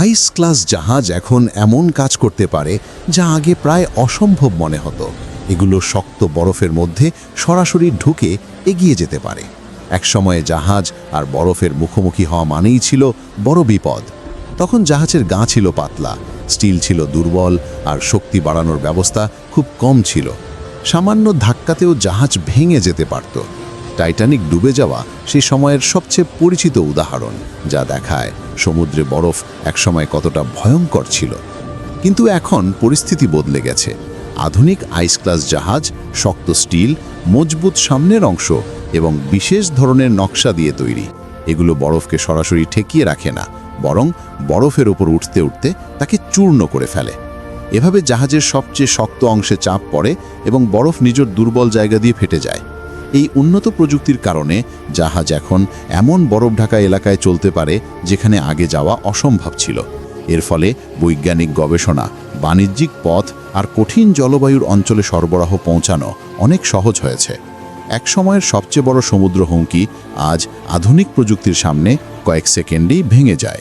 আইস class জাহাজ এখন এমন কাজ করতে পারে যা আগে প্রায় অসম্ভব মনে হতো। এগুলো শক্ত বরফের মধ্যে সরাসরি ঢুকে এগিয়ে যেতে পারে। একসময়ে জাহাজ আর বরফের মুখোমুখি হওয়া মানেই ছিল বড় বিপদ। তখন জাহাজের গা ছিল পাতলা, স্টিল ছিল দুর্বল আর শক্তি বাড়ানোর ব্যবস্থা খুব কম ছিল। সামান্য ধাক্কাতেও জাহাজ ভেঙে যেতে পারত। টাইটানিক ডুবে যাওয়া সেই সময়ের সবচেয়ে পরিচিত উদাহরণ, যা দেখায় সমুদ্রে বরফ একসময় কতটা ভয়ঙ্কর ছিল। কিন্তু এখন পরিস্থিতি বদলে গেছে। আধুনিক আইস ক্লাস জাহাজ, শক্ত স্টিল, মজবুত সামনের অংশ এবং বিশেষ ধরনের নকশা দিয়ে তৈরি। এগুলো বরফকে সরাসরি ঠেকিয়ে রাখে না, বরং বরফের ওপর উঠতে উঠতে তাকে চূর্ণ করে ফেলে। এভাবে জাহাজের সবচেয়ে শক্ত অংশে চাপ পড়ে এবং বরফ নিজের দুর্বল জায়গা দিয়ে ফেটে যায়। এই উন্নত প্রযুক্তির কারণে জাহাজ এখন এমন বরফ ঢাকা এলাকায় চলতে পারে যেখানে আগে যাওয়া অসম্ভব ছিল। এর ফলে বৈজ্ঞানিক গবেষণা, বাণিজ্যিক পথ আর কঠিন জলবায়ুর অঞ্চলে সরবরাহ পৌঁছানো অনেক সহজ হয়েছে। এক সময়ের সবচেয়ে বড় সমুদ্র হুমকি আজ আধুনিক প্রযুক্তির সামনে কয়েক সেকেন্ডেই ভেঙে যায়।